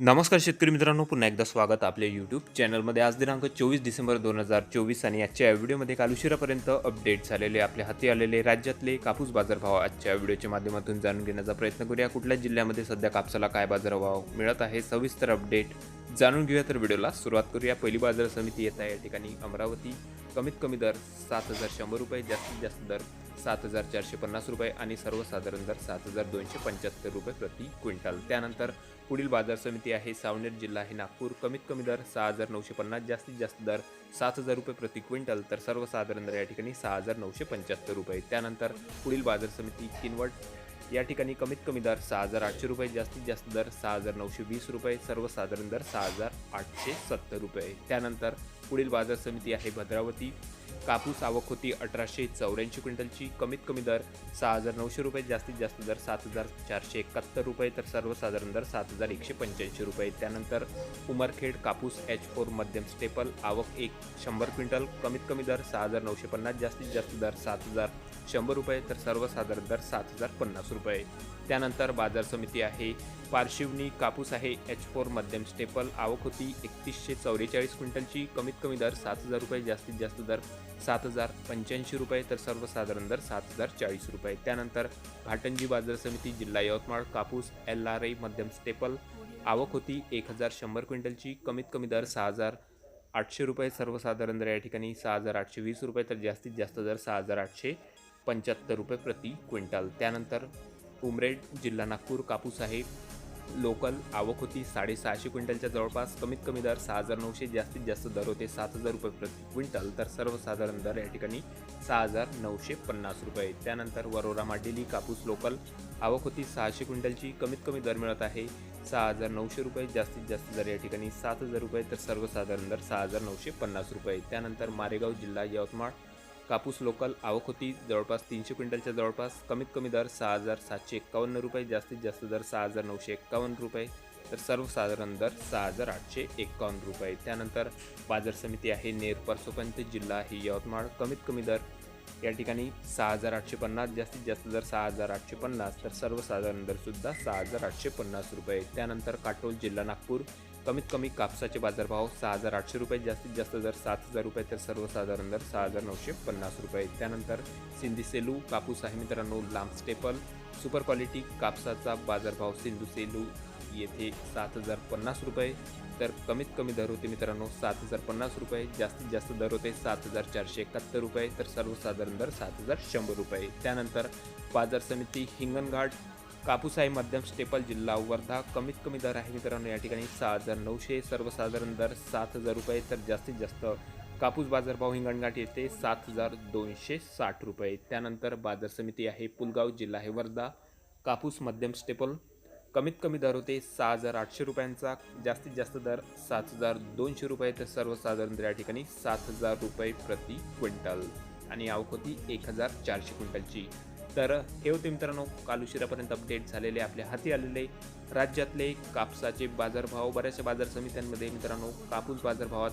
नमस्कार शेतकरी मित्रांनो पुन्हा एकदा स्वागत आपल्या यूट्यूब चॅनलमध्ये आज दिनांक चोवीस डिसेंबर दोन हजार चोवीस आणि आजच्या या व्हिडिओमध्ये काल उशिरापर्यंत अपडेट झालेले आपल्या हाती आलेले राज्यातले कापूस बाजारभाव आजच्या व्हिडिओच्या माध्यमातून जाणून घेण्याचा प्रयत्न करूया. कुठल्या जिल्ह्यामध्ये सध्या कापसाला काय बाजारभाव मिळत आहे सविस्तर अपडेट जाणून घेऊया. तर व्हिडिओला सुरुवात करूया. पहिली बाजार समिती येत आहे या ठिकाणी अमरावती. कमीत कमी दर सात हजार शंभर रुपये जास्तीत जास्त दर सात हजार चारशे पन्नास रुपये आणि सर्वसाधारण दर सात हजार दोनशे पंच्याहत्तर रुपये प्रति क्विंटल. त्यानंतर पुढील बाजार समिती आहे सावनेर जिल्हा. आहे नागपूर कमीत कमी दर सहा हजार नऊशे पन्नास जास्तीत जास्त दर सात हजार रुपये प्रति क्विंटल तर सर्वसाधारण दर या ठिकाणी सहा हजार नऊशे पंच्याहत्तर रुपये. त्यानंतर पुढील बाजार समिती किनवट या ठिकाणी कमीत कमी दर सहा हजार आठशे रुपये जास्तीत जास्त दर सहा हजार नऊशे वीस रुपये सर्वसाधारण दर सहा हजार आठशे सत्तर रुपये. त्यानंतर पुढील बाजार समिती आहे भद्रावती. कापूस आवक होती अठराशे चौऱ्याऐंशी क्विंटलची. कमीत कमी दर सहा हजार नऊशे रुपये जास्तीत जास्त दर सात हजार चारशे एकाहत्तर रुपये तर सर्वसाधारण दर सात हजार एकशे पंच्याऐंशी रुपये. त्यानंतर उमरखेड कापूस एच फोर मध्यम स्टेपल आवक एक शंभर क्विंटल. कमीत कमी दर सहा हजार नऊशे पन्नास जास्तीत जास्त दर सात हजार शंभर रुपये तर सर्वसाधारण दर सात हजार पन्नास रुपये त्यानंतर बाजार समिती आहे. पारशिवनी कापूस आहे. एच फोर मध्यम स्टेपल आवक होती. एकतीसशे चौवेचाळीस क्विंटलची. कमीत कमी दर सात हजार रुपये जास्तीत जास्त दर सात हजार पंच्याऐंशी रुपये तर सर्वसाधारण दर सात हजार चाळीस रुपये. त्यानंतर घाटंजी बाजार समिती जिल्हा यवतमाळ कापूस एल आर आय मध्यम स्टेपल आवक होती. एक हजार शंभर क्विंटलची. कमीत कमी दर सहा हजार आठशे रुपये. सर्वसाधारण दर या ठिकाणी सहा हजार आठशे वीस रुपये तर जास्तीत जास्त दर सहा हजार आठशे पंच्याहत्तर रुपये प्रति क्विंटल. त्यानंतर उमरेड जिल्हा नागपूर कापूस आहे. लोकल आवक होती साडेसहाशे क्विंटलच्या जवळपास. कमीत कमी दर सहा हजार नऊशे जास्तीत जास्त दर होते सात हजार रुपये प्रति क्विंटल. तर सर्वसाधारण दर या ठिकाणी सहा हजार नऊशे पन्नास रुपये. त्यानंतर वरोरा माडेली कापूस लोकल आवक होती सहाशे क्विंटलची. कमीत कमी दर मिळत आहे सहा हजार नऊशे रुपये जास्तीत जास्त दर या ठिकाणी सात हजार रुपये. तर सर्वसाधारण दर सहा हजार नऊशे पन्नास रुपये. त्यानंतर मारेगाव जिल्हा यवतमाळ कापूस लोकल आवक होती. जवळपास तीनशे क्विंटलच्या जवळपास कमीत कमी दर सहा हजार सातशे एक्कावन्न रुपये जास्तीत जास्त दर सहा हजार नऊशे एक्कावन्न रुपये तर सर्वसाधारण दर सहा हजार आठशे एक्कावन्न रुपये. त्यानंतर बाजार समिती आहे नेर परसोपंत जिल्हा ही यवतमाळ. कमीत कमी दर या ठिकाणी सहा हजार आठशे पन्नास जास्तीत जास्त दर सहा हजार आठशे पन्नास तर सर्वसाधारण दरसुद्धा सहा हजार आठशे पन्नास रुपये. त्यानंतर काटोल जिल्हा नागपूर कमीत कमी कापसाचे बाजारभाव सहा हजार आठशे रुपये जास्तीत जास्त जर सात हजार रुपये तर सर्वसाधारण दर सहा हजार नऊशे पन्नास रुपये. त्यानंतर सिंधी सेलू कापूस आहे मित्रांनो लांब स्टेपल सुपर क्वालिटी कापसाचा बाजारभाव सिंधू सेलू येथे सात हजार पन्नास रुपये. तर कमीत कमी दर होते मित्रांनो सात हजार पन्नास रुपये. जास्तीत जास्त दर होते सात हजार चारशे एकाहत्तर रुपये. तर सर्वसाधारण दर सात हजार शंभर रुपये. त्यानंतर बाजार समिती हिंगणघाट कापूस आहे मध्यम स्टेपल जिल्हा वर्धा. कमीत कमी दर आहे मित्रांनो या ठिकाणी सहा हजार नऊशे सर्वसाधारण दर सात हजार रुपये. तर जास्तीत जास्त कापूस बाजारभाव हिंगणघाट येथे सात हजार दोनशे साठ रुपये. त्यानंतर बाजार समिती आहे पुलगाव जिल्हा आहे वर्धा. कापूस मध्यम स्टेपल कमीत कमी दर होते सहा हजार आठशे रुपयांचा. जास्तीत जास्त दर सात हजार दोनशे रुपये. तर सर्वसाधारण दर या ठिकाणी सात हजार रुपये प्रति क्विंटल. आणि आवक होती एक हजार चारशे क्विंटलची. तर हे होते मित्रांनो काल उशिरापर्यंत अपडेट झालेले आपल्या हाती आलेले राज्यातले कापसाचे बाजारभाव. बऱ्याचशा बाजार समित्यांमध्ये मित्रांनो कापूस बाजारभावात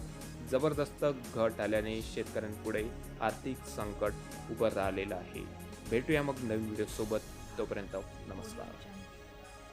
जबरदस्त घट आल्याने शेतकऱ्यांपुढे आर्थिक संकट उभं राहिलेलं आहे. भेटूया मग नवीन व्हिडिओसोबत तोपर्यंत नमस्कार.